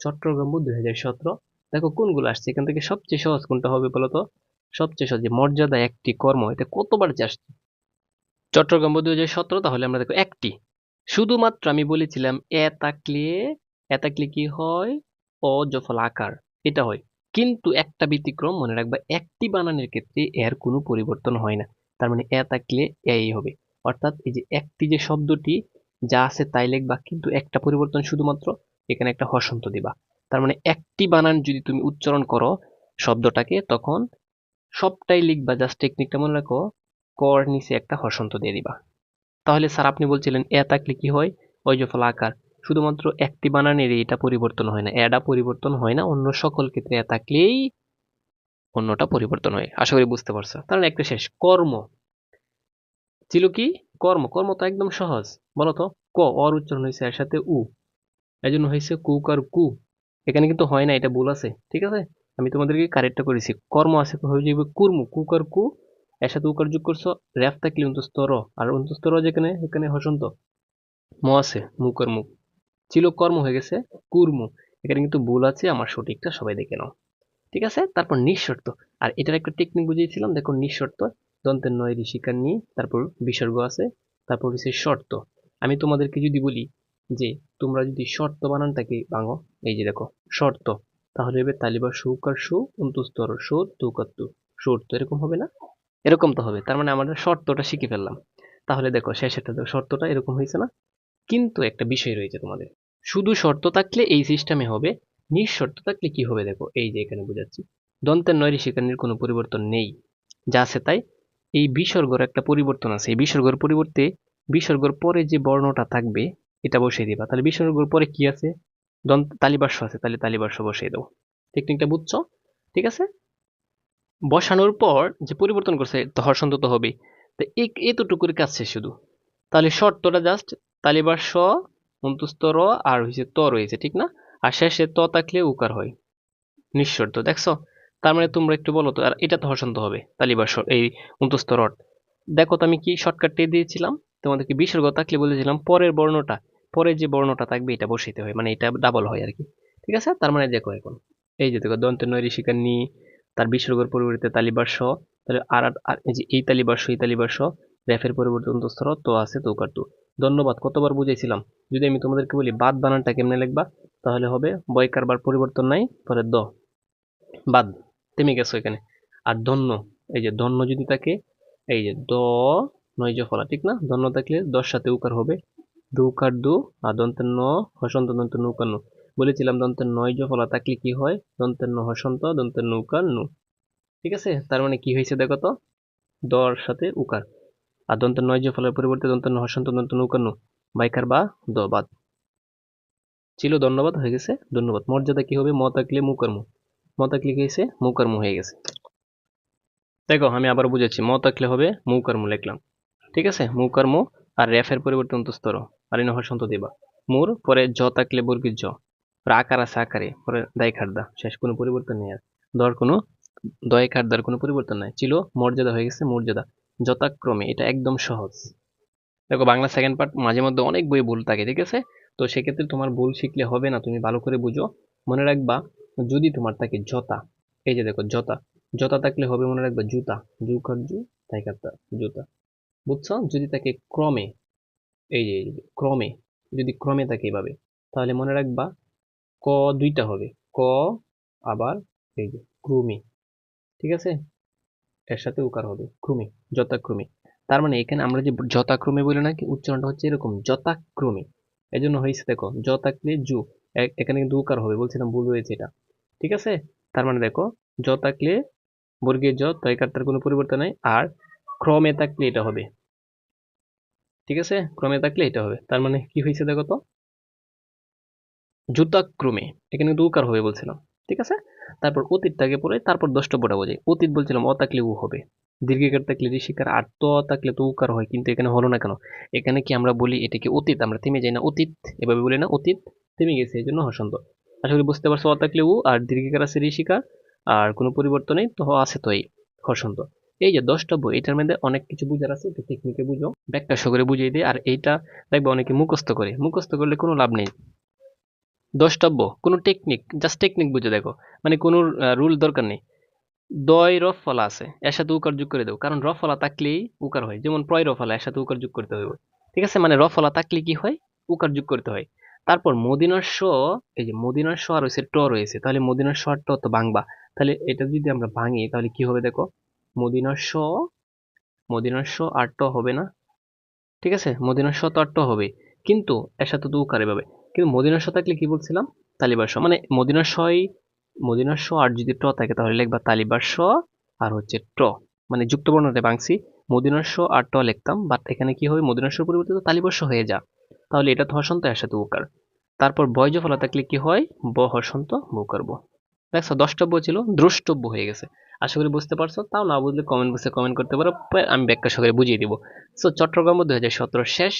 চট্টগ্রাম দুই হাজার সতেরো। দেখো কোনগুলো আসছে? এখান থেকে সবচেয়ে সহজ কোনটা হবে বলতো সবচেয়ে সহজ যে মর্যাদা একটি কর্ম এটা কতবার যে আসছে? চট্টগ্রাম দুই হাজার সতেরো, তাহলে আমরা দেখো একটি। শুধুমাত্র আমি বলেছিলাম এ তাকলে এ তাকলে কি হয়? অজফল আকার, এটা হয়। কিন্তু একটা ব্যতিক্রম মনে রাখবা, একটি বানানের ক্ষেত্রে এর কোনো পরিবর্তন হয় না। তার মানে এ থাকলে এই হবে। অর্থাৎ এই যে একটি যে শব্দটি, যা আছে তাই লিখবা, কিন্তু একটা পরিবর্তন শুধুমাত্র এখানে একটা হসন্ত দিবা। তার মানে একটি বানান যদি তুমি উচ্চারণ করো শব্দটাকে, তখন সবটাই লিখবা জাস্ট টেকনিকটা মনে রাখো, কর নিচে একটা হসন্ত দিয়ে দিবা। তাহলে স্যার আপনি বলছিলেন, এ থাকলে কি হয়? ওই যে ফল আকার। শুধুমাত্র একটি বানানের এটা পরিবর্তন হয় না। এডা পরিবর্তন হয় না, অন্য সকল ক্ষেত্রে এ থাকলেই অন্যটা পরিবর্তন হয়। আশা করি বুঝতে পারছ। তাহলে একটা শেষ। কর্ম। ছিল কি? কর্ম। কর্ম তো একদম সহজ। বলো তো, ক? অর উচ্চারণ হয়েছে এর সাথে উ। এই জন্য হয়েছে কুকার কু। এখানে কিন্তু হয় না, এটা ভুল আছে, ঠিক আছে? আমি তোমাদেরকে কারেক্টটা করেছি। কর্ম আছে, হয়ে যাবে কুর্মু। কুকার কু এর সাথে উকার যোগ করছ রেফ থাকলে অন্তস্তর আর অন্তস্তর যেখানে, এখানে হসন্ত। ম আছে মুকর মুখ। ছিল কর্ম হয়ে গেছে, কুর্মু। এখানে কিন্তু ভুল আছে, আমার সঠিকটা সবাই দেখে নাও। ঠিক আছে? তারপর নিঃশর্ত। আর এটার একটা টেকনিক বুঝিয়েছিলাম, দেখো নিঃশর্ত। দন্তের নয় ঋষিকার নিয়ে, তারপর বিসর্গ আছে, তারপর হচ্ছে শর্ত। আমি তোমাদেরকে যদি বলি যে তোমরা যদি শর্ত বানানটাকে ভাঙো। এই যে দেখো, শর্ত। তাহলে হবে তালিবা সুকার সু অন্তুস্তর সু তুকার তু শর্ত এরকম হবে না? এরকম তো হবে। তার মানে আমরা শর্তটা শিখে ফেললাম। তাহলে দেখো শেষেরটা শর্তটা এরকম হয়েছে না? কিন্তু একটা বিষয় রয়েছে তোমাদের। শুধু শর্ত থাকলে এই সিস্টেমে হবে, নিঃশর্ত থাকলে কি হবে দেখো? এই যে এখানে বোঝাচ্ছি। দন্তের নয় ঋষিকানির কোনো পরিবর্তন নেই। যা আছে তাই। এই বিসর্গর একটা পরিবর্তন আছে। এই বিসর্গর পরিবর্তে বিসর্গর পরে যে বর্ণটা থাকবে এটা বসিয়ে দিবা। তাহলে বিসর্গর পরে কি আছে? তালিবাস্য আছে, তাহলে তালিবাস্য বসিয়ে দাও টেকনিকটা বুঝছ? ঠিক আছে? বসানোর পর যে পরিবর্তন করছে, তো হর্ষন্ত তো হবেই। তো এতটুকুর কাজ শেষ শুধু। তাহলে শর্তটা জাস্ট তালিবাস্য অন্তুস্তর আর হয়েছে ত রয়েছে, ঠিক না? আর শেষে ত থাকলে উকার হয়। নিঃশর্ত, দেখছ? তার মানে তোমরা একটু বলো তো, আর এটা তো হসন্ত হবে তালিবাস এই অন্তস্তর দেখো তো আমি কি শর্টকাটে দিয়েছিলাম? তোমাদেরকে বিসর্গ থাকলে বলেছিলাম, পরের বর্ণটা। পরে যে বর্ণটা থাকবে, এটা বসাইতে হয় মানে এটা ডাবল হয় আর কি ঠিক আছে? তার মানে দেখো এখন, এই যে দেখো, দন্ত নয় ঋষিকার নি, তার বিসর্গর পরিবর্তে তালিবাস তাহলে আর এই যে এই তালিবাস এই তালিবাস রেফের পরিবর্তে অন্তস্তর তো আছে, তো কাটু ধন্যবাদ, কতবার বুঝাইছিলাম। যদি আমি তোমাদেরকে বলি, বাদ বানানটা কেমনে লিখবা? তাহলে হবে বয় কারবার পরিবর্তন নাই, পরে দ। বাদ থেমে গেছো এখানে। আর ধন্য, এই যে ধন্য যদি থাকে, এই যে দ নয় ফলা, ঠিক না? ধন্য থাকলে দশ সাথে উকার হবে। দু আর দন্তের ন, হসন্ত দন্তের নৌকা নু বলেছিলাম দন্তের নয় ফলা থাকলে কি হয়? দন্তের ন হসন্ত দন্তের নৌকা নু ঠিক আছে? তার মানে কি হয়েছে দেখো তো? দর সাথে উকার। আর দন্তের নয় ফলের পরিবর্তে দন্তের ন হসন্ত দন্তের নৌকার নু বাইকার বা দ বাদ ছিল ধন্যবাদ, হয়ে গেছে, ধন্যবাদ। মর্যাদা কি হবে? ম থাকলে মুকর্ম। ম থাকলে কি হয়েছে? মুকর্ম হয়ে গেছে। দেখো, আমি আবার বুঝেছি ম থাকলে হবে মুকর্ম লিখলাম। ঠিক আছে? মুকর্ম আর রেফের পরিবর্তন স্তর ইন হসন্ত দেবা। মুর পরে জ থাকলে বর্গীর জ। আকার আছে আকারে, পরে দায় খাদ্দা শেষ কোনো পরিবর্তন নেই আর। দর কোনো দয় খাদ্দার কোনো পরিবর্তন নাই। ছিল মর্যাদা হয়ে গেছে মর্যাদা। যথাক্রমে এটা একদম সহজ। দেখো বাংলা সেকেন্ড পার্ট মাঝে মধ্যে অনেক বই ভুল থাকে, ঠিক আছে? তো সেক্ষেত্রে তোমার ভুল শিখলে হবে না, তুমি ভালো করে বুঝো। মনে রাখবা, যদি তোমার থাকে জতা এই যে দেখো জতা জতা থাকলে হবে মনে রাখবা জুতা। জু কার জু তাই জুতা। বুঝছ? যদি তাকে ক্রমে এই যে ক্রমে, যদি ক্রমে থাকে এভাবে, তাহলে মনে রাখবা ক দুইটা হবে। ক আবার এই যে ক্রমে, ঠিক আছে? এর সাথে উকার হবে, ক্রমে, যথাক্রমে। তার মানে এখানে আমরা যে যথাক্রমে বলি না কি, উচ্চারণটা হচ্ছে এরকম, যথাক্রমে। এই জন্য হয়েছে দেখো জ থাকলে জু এখানে কিন্তু উকার হবে, বলছিলাম ভুল হয়েছে এটা। ঠিক আছে? তার মানে দেখো জ থাকলে বর্গের জ তয়কারটার কোনো পরিবর্তন নাই, আর ক্রমে থাকলে এটা হবে। ঠিক আছে? ক্রমে থাকলে এটা হবে। তার মানে কি হয়েছে দেখো তো? জুতাক্রমে এখানে কিন্তু উকার হবে বলছিলাম। ঠিক আছে? তারপর অতীতটাকে পরে তারপর দশটব্যটা বোঝাই অতীত বলছিলাম অ থাকলে উ হবে। দীর্ঘিকার থাকলে ঋষিকার, আর তো থাকলে তো উকার হয়, কিন্তু এখানে হলো না কেন? এখানে কি আমরা বলি এটাকে অতীত? আমরা থেমে যাই না অতীত, এভাবে বলি না অতীত, থেমে গেছে, এই জন্য হসন্ত। করি বুঝতে পারছ, অ থাকলে উ, আর দীর্ঘিকার আছে ঋষিকার, আর কোনো পরিবর্তন তো আছে তো এই, হসন্ত। এই যে দশটা বই, এটার মধ্যে অনেক কিছু বুঝার আছে, একটু টেকনিকে বুঝো, ব্যাখ্যা করে বুঝিয়ে দিই, আর এইটা দেখবে অনেকে মুখস্থ করে। মুখস্থ করলে কোনো লাভ নেই। দশটাব্য কোনো টেকনিক জাস্ট টেকনিক বুঝে দেখো। মানে কোনো রুল দরকার নেই। দয় রফ ফলা আছে, এর সাথে উকার যোগ করে দেবো। কারণ রফ ফলা থাকলেই উকার হয়। যেমন প্রয় রফলা এর সাথে উকার যোগ করতে হবে। ঠিক আছে? মানে রফলা থাকলে কি হয়? উকার যোগ করতে হয়। তারপর মদিনার স এই যে মদিনার স রয়েছে ট রয়েছে, তাহলে মদিনার স ট তো বাংবা তাহলে এটা যদি আমরা ভাঙি, তাহলে কি হবে দেখো? মদিনার স মদিনার আর ট হবে না? ঠিক আছে মদিনার তো আর হবে কিন্তু এর সাথে তো উকার এভাবে কিন্তু মদিনার থাকলে কি বলছিলাম? তালিবার স মানে মদিনার সই আর যদি ট থাকে তাহলে লিখবা তালিবার আর হচ্ছে ট। মানে আর ট লিখতাম বাট এখানে কি হবে? মদিনার স পরিবর্তে তো তালিবার হয়ে যা। তাহলে এটা তো হসন্ত এর সাথে উকার তারপর বয়জ ফলা থাকলে কি হয়? ব হসন্ত বউ করব। দেখছ, দশটব্য ছিল, দ্রষ্টব্য হয়ে গেছে। আশা করি বুঝতে পারছ। তাও না বুঝলে কমেন্ট বক্সে কমেন্ট করতে পারো আমি ব্যাখ্যা সহকারে বুঝিয়ে দিব। সো চট্টগ্রাম দুই হাজার সতেরো শেষ